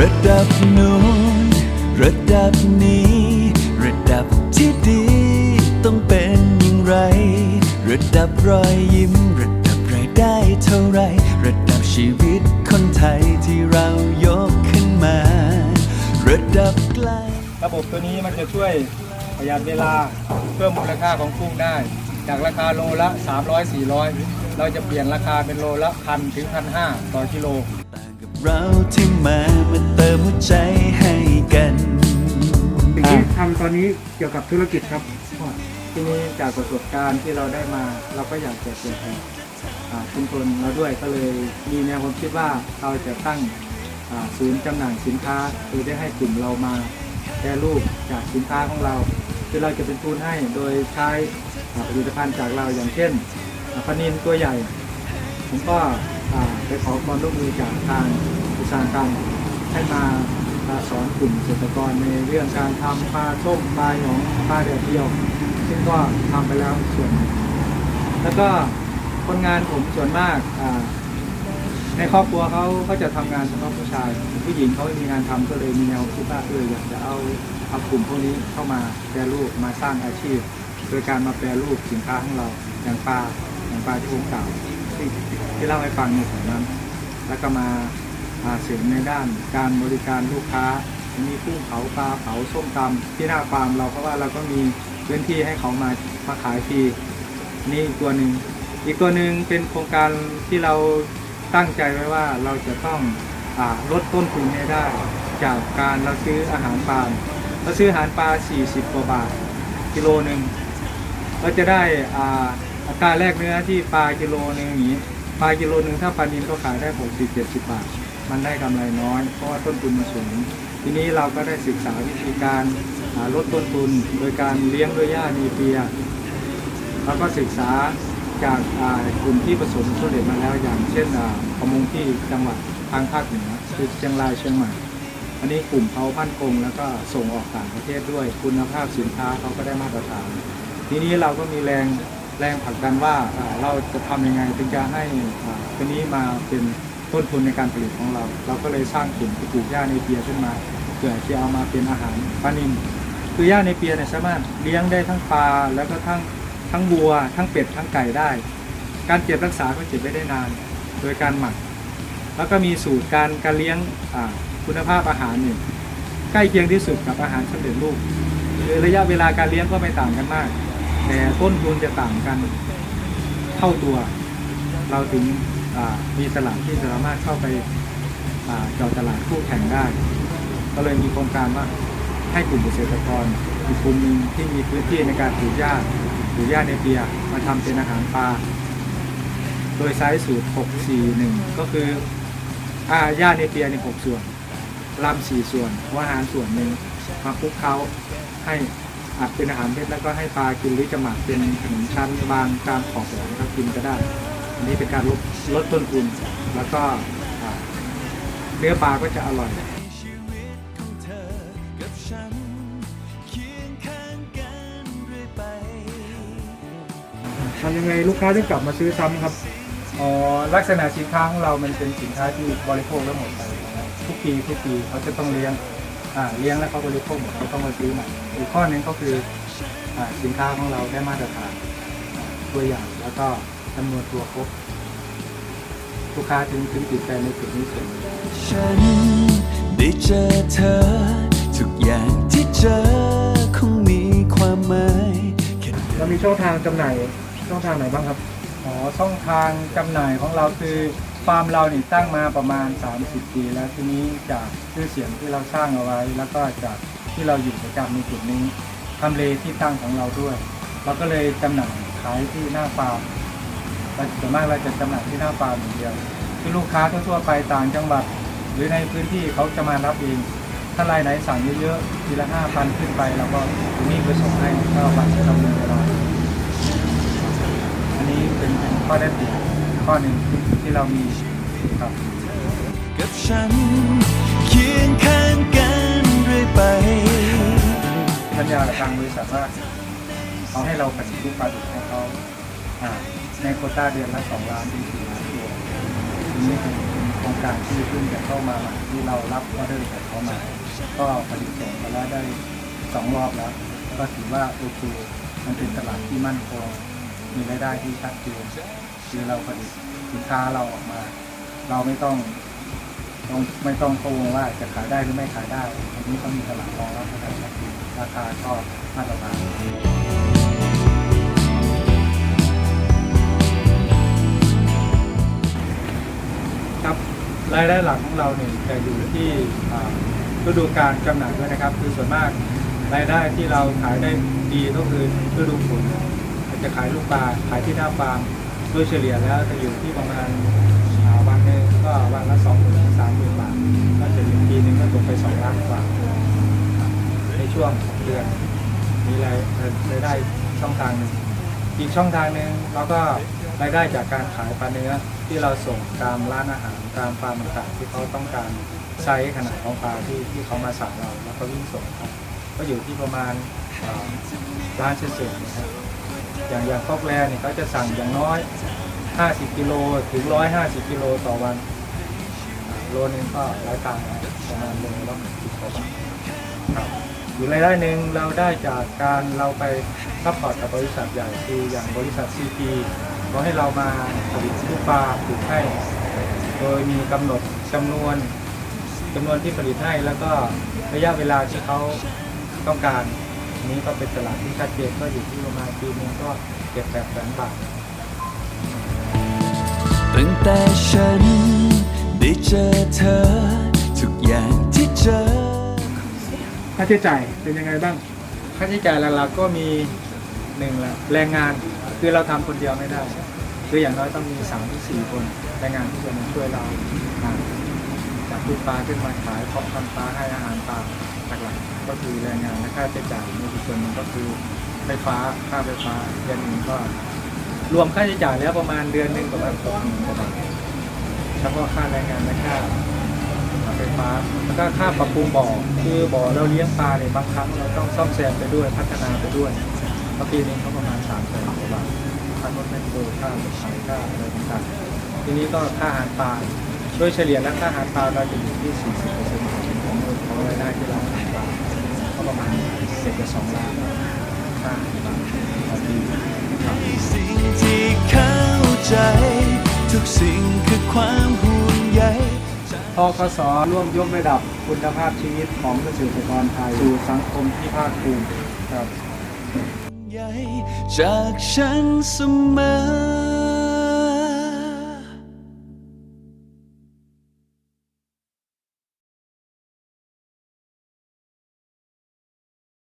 ระดับนู้นระดับนี้ ระดับที่ดี ต้องเป็นอย่างไร ระดับรอยยิ้ม ระดับรายได้เท่าไร ระดับชีวิตคนไทยที่เรายกขึ้นมา ระดับไกลระบบตัวนี้มันจะช่วยประหยัดเวลาเพิ่มมูลค่าของกุ้งได้ จากราคาโลละ 300 400 เราจะเปลี่ยนราคาเป็นโลละพันถึงพันห้าต่อกิโล เราที่มามาเติมหัวใจให้กัน สิ่งที่ทำตอนนี้เกี่ยวกับธุรกิจครับทีนี้จากประสบการณ์ที่เราได้มา เราก็อยากจะเปลี่ยนแปลงอ่าชุมชนเราด้วยก็เลยมีแนวความคิดว่าเราจะตั้งอ่าศูนย์จำหน่ายสินค้าคือได้ให้กลุ่มเรามาแปรรูปจากสินค้าของเราคือเราจะเป็นทุนให้โดยใช้อ่าผลิตภัณฑ์จากเราอย่างเช่นอ่าปลานินตัวใหญ่ผมก็ ไปขอความร่วมมือจากทางอุตสาหกรรมให้มาสอนกลุ่มเกษตรกรในเรื่องการทำปลาส้มปลาหยองปลาเดือดเดียว ซึ่งก็ทำไปแล้วส่วน แล้วก็คนงานผมส่วนมากในครอบครัวเขาเขาจะทำงานเฉพาะผู้ชาย ผู้หญิงเขาไม่มีงานทำก็เลยมีแนวคิดว่าเอออยากจะเอาเอากลุ่มพวกนี้เข้ามาแปรรูปมาสร้างอาชีพ โดยการมาแปรรูปสินค้าของเราอย่างปลาอย่างปลาที่ผมกล่าวที่ ที่เล่าให้ฟังในส่วนนั้น แล้วก็มาอ่าเสริมในด้านการบริการลูกค้า มีกุ้งเผาปลาเผาส้มตำที่หน้าฟาร์มเราเพราะว่าเราก็มีพื้นที่ให้เขามามาขายฟรีนี่อีกตัวหนึ่งอีกตัวหนึ่งเป็นโครงการที่เราตั้งใจไว้ว่าเราจะต้องอลดต้นทุนให้ได้ จากการเราซื้ออาหารปลาเราซื้ออาหารปลา 40 กว่าบาทกิโลหนึ่งเราจะได้อาอัตราแลกเนื้อที่ปลากิโลหนึ่งอย่างนี้ ปลากิโลหนึ่งถ้าปลานินก็ขายได้60 70บาท มันได้กำไรน้อย เพราะว่าต้นทุนมันสูง ทีนี้เราก็ได้ศึกษาวิธีการาลดต้นทุน โดยการเลี้ยงด้วยหญ้านีเปียเราก็ศึกษาจากกลุ่มที่ประสมสำเร็จมาแล้วอย่างเช่นประมงที่จังหวัดทางภาคเหนือคือเชียงรายเชียงใหม่ อันนี้กลุ่มเขาพันคงแล้วก็ส่งออกต่างประเทศด้วยคุณภาพสินค้าเขาก็ได้มาตรฐาน ทีนี้เราก็มีแรง แรงผลักดันว่าเราจะทำยังไงถึงจะให้ตัวนี้มาเป็นต้นทุนในการผลิตของเรา เราก็เลยสร้างกลุ่มปลูกหญ้าในเปียขึ้นมาเพื่อที่เอามาเป็นอาหารปลานิลคือหญ้าในเปียเนี่ยสามารถเลี้ยงได้ทั้งปลาแล้วก็ทั้งทั้งวัว ทั้งเป็ดทั้งไก่ได้ การเก็บรักษาก็เก็บไว้ได้นาน โดยการหมัก แล้วก็มีสูตรการการเลี้ยงคุณภาพอาหารเนี่ยใกล้เคียงที่สุดกับอาหารสำเร็จรูประยะเวลาการเลี้ยงก็ไม่ต่างกันมาก แต่ต้นทุนจะต่างกันเท่าตัว เราถึงมีตลาดที่สามารถเข้าไปเจาะตลาดคู่แข่งได้ ก็เลยมีโครงการว่าให้กลุ่มเกษตรกรอีกกลุ่มหนึ่งที่มีพื้นที่ในการปลูกหญ้าปลูกหญ้าในเปียมาทำเป็นอาหารปลา โดยใช้สูตร 641 ก็คืออาหญ้าในเปียใน6ส่วนลำ4ส่วนหัวาหารส่วนหนึ่งมาคลุกเคล้าให้ อัดเป็นอาหารเม็ดแล้วก็ให้ปลากินหรือจะหมักเป็นขนมชั้นบางตามขอบแหลมครับกินก็ได้ อันนี้เป็นการลดลดต้นทุนแล้วก็เนื้อปลาก็จะอร่อยชีวิตของเธอกับฉันเคียงข้างกันเรื่อยไปทำยังไงลูกค้าถึงกลับมาซื้อซ้ำครับอ๋อลักษณะสินค้าของเรามันเป็นสินค้าที่บริโภคแล้วหมดไปทุกปีทุกปีเขาจะต้องเลี้ยง เลี้ยงแล้วเขาบริโภคหมดเขาต้องมาซื้อใหม่อีกข้อหนึ่งก็คืออ่าสินค้าของเราได้มาตรฐานอ่าตัวอย่างแล้วก็จำนวนตัวครบลูกค้าถึงถึงติดใจในจุดนี้ส่วนหนึ่งฉันได้เจอเธอ ทุกอย่างที่เจอคงมีความหมายแค่เรามีช่องทางจำหน่ายช่องทางไหนบ้างครับอ๋อช่องทางจำหน่ายของเราคือ ฟาร์มเราเนี่ตั้งมาประมาณ 30 ปี แล้วทีนี้จากชื่อเสียงที่เราสร้างเอาไว้ แล้วก็จากที่เราอยู่ประจำในจุดนี้ทำเลที่ตั้งของเราด้วยเราก็เลยจำหน่ายขายที่หน้าฟาร์มเราส่วนมากเราจะจำหน่ายที่หน้าฟาร์มอย่างเดียวคือลูกค้าทั่วๆไปต่างจังหวัด หรือในพื้นที่เขาจะมารับเองถ้ารายไหนสั่งเยอะๆทีละห้าพันขึ้นไปเราก็มีไปส่งให้ก็วันจะดำเนินเวลาอันนี้เป็นเป็นข้อได้เปรียบ ข้อหนึ่งที่เรามีครับกับฉันเคียงข้างกันเรื่อยไปสัญญาทางบริษัทว่าเขาให้เราผลิตลูกปลาดุกให้เขาในโคต้าเดือนละสองล้านถึงสี่ล้านตัวนนี้เป็นโครงการที่เพิ่งจะเข้ามาที่เรารับออเดอร์จากเขามา ก็ผลิตส่งไปแล้วได้สองรอบแล้ว ก็ถือว่าโอเคมันเป็นตลาดที่มั่นคงมีรายได้ที่ชัดเจน คือเราผลิตสินค้าเราออกมา เราไม่ต้องต้องไม่ต้องโกงว่าจะขายได้หรือไม่ขายได้อันนี้ก็มีตลาดรองรับได้ชัดเจนราคาก็มาตรฐานครับรายได้หลักของเราเนี่ยจะอยู่ที่ฤดูการจำหน่ายด้วยนะครับ คือส่วนมากรายได้ที่เราขายได้ดีก็คือฤดูฝนจะขายลูกปลาขายที่หน้าฟาร์ม โดยเฉลี่ยแล้วจะอยู่ที่ประมาณาวันนึงก็วันละสองหมื่นสามหมื่นบาท ก็จะอยู่ปีหนึงก็ตกไปสองล้านกว่าในช่วงของเดือนมีรายรายได้ช่องทางหนึ่งอีกช่องทางหนึ่งเราก็รายได้จากการขายปลาเนื้อที่เราส่งตามร้านอาหารตามฟาร์มต่างๆที่เขาต้องการไซส์ขนาดของปลาที่ที่เขามาสั่งเราแล้วก็วิ่งส่งครับก็อยู่ที่ประมาณร้านเศษๆนะครับอย่างอย่างฟอกแลนเนี่ยเขาจะสั่งอย่างน้อย 50กิโลถึง 150กิโลต่อวันโลนึงก็ร้อยตังค์ประมาณโลละสิบกว่าบาทครับอีกรายได้หนึ่งเราได้จากการเราไปซัพพอร์ตกับบริษัทใหญ่คืออย่างบริษัท CP เขาให้เรามาผลิตลูกปลาปลูกให้โดยมีกำหนดจำนวนจำนวนที่ผลิตให้แล้วก็ระยะเวลาที่เขาต้องการนี้ก็เป็นตลาดที่ชัดเจนก็อยู่ที่ประมาณปีนึงก็เจ็ดแปดแสนบาท ตั้งแต่ฉันได้เจอเธอ ทุกอย่างที่เจอ ค่าใช้จ่ายเป็นยังไงบ้าง ค่าใช้จ่ายหลักๆก็มีหนึ่งละแรงงานคือเราทำคนเดียวไม่ได้ คืออย่างน้อยต้องมีสามถึงสี่คนแรงงานที่จะมาช่วยเราหาจากลูกปลาขึ้นมาขายเพาะพันธุ์ปลาให้อาหารปลาหลักๆก็คือแรงงานและค่าใช้จ่ายในอีกส่วนหนึ่งก็คือไฟฟ้าค่าไฟฟ้าเดือนหนึ่งก็ รวมค่าใช้จ่ายแล้วประมาณเดือนหนึ่งประมาณสองหมื่นกว่าบาทเฉพาะค่าแรงงานและค่าไฟฟ้าแล้วก็ค่าปรับปรุงบ่อคือบ่อเราเลี้ยงปลาเนี่ยบางครั้งเราต้องซ่อมแซมไปด้วยพัฒนาไปด้วยปีนึงเขาประมาณสามแสนกว่าบาทค่ารถแมคโครค่ารถไถค่าอะไรต่างๆทีนี้ก็ค่าอาหารปลาโดยเฉลี่ยแล้วค่าอาหารปลาเราจะอยู่ที่40%ของของรายได้ที่เราหาปลาก็ประมาณเศษจะสองล้านค่าอาหารปลาต่อปี สิ่งคือความห่วงใยทกสร่วมยกระดับคุณภาพชีวิตของเกษตรกรไทย สู่สังคมที่ภาคภูมิครับใยจากฉันเสมอ